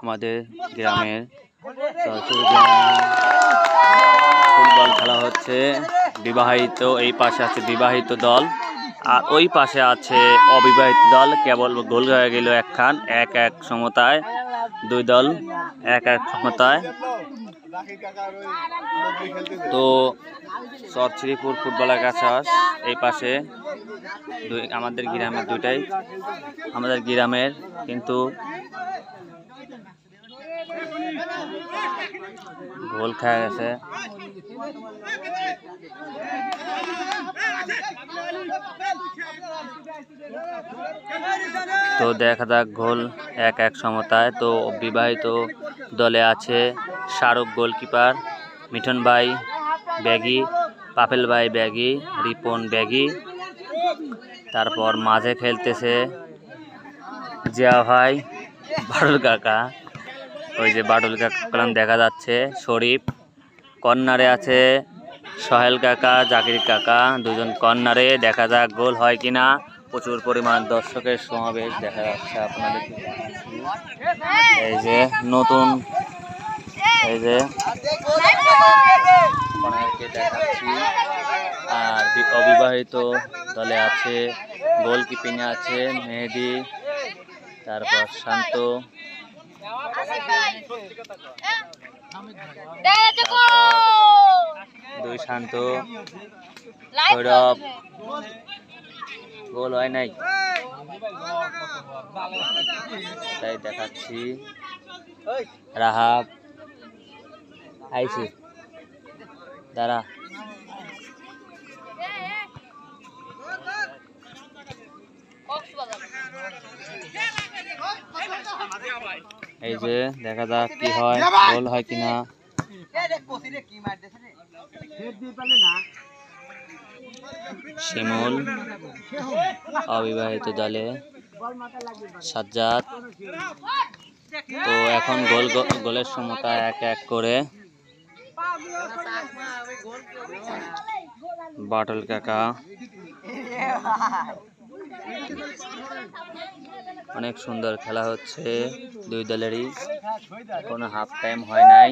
আমাদের গ্রামের ফুটবল খেলা হচ্ছে। বিবাহিত, এই পাশে আছে বিবাহিত দল। আর ওই পাশে আছে অবিবাহিত দল। কেবল গোল হয়ে গেল একখান, এক এক সমতায়। দুই দল, এক এক সমতায়। তো চরচিরিপুর ফুটবল একাশাস এই পাশে আমাদের গ্রামের দুইটাই। আমাদের গ্রামের কিন্তু গোল খাওয়া গেছে। তো দেখা যাক, গোল এক এক সমতায়। তো বিবাহিত দলে আছে শাহরুখ গোলকিপার, মিঠন ভাই ব্যাগি, পাপেল ভাই ব্যাগি, রিপন ব্যাগি। তারপর মাঝে খেলতেছে জিয়া ভাই বাটুল কাকা। ওই যে বাটুল কাকা দেখা যাচ্ছে, শরীফ। কর্নারে আছে সোহেল কাকা, জাকির কাকা, দুজন কর্নারে। দেখা যাক গোল হয় কিনা। প্রচুর পরিমাণ দর্শকের সমাবেশ দেখা যাচ্ছে আপনাদের। এই যে নতুন, এই যে দেখাচ্ছি। আর অবিবাহিত দলে আছে গোলকিপিং আছে, মেহেদি, তারপর শান্ত। দুই শান্ত। সৌরভ। গোল হয় নাই। তাই দেখাচ্ছি। রাহাব। আইসি। দাঁড়া। এই যে দেখা যাক কি হয় গোল হয় কিনা। শিমুল অবিবাহিত দলে সাজ্জাদ। তো এখন গোল গোলের সমতা এক এক করে। বাটল কাকা। অনেক সুন্দর খেলা হচ্ছে। দুই দলেরই কোনো হাফ টাইম হয় নাই।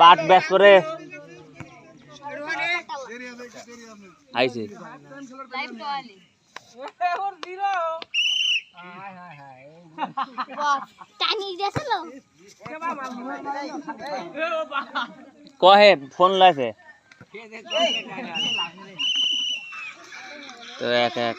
পাট ব্যাস করে। কহে ফোন লাইছে তো এক এক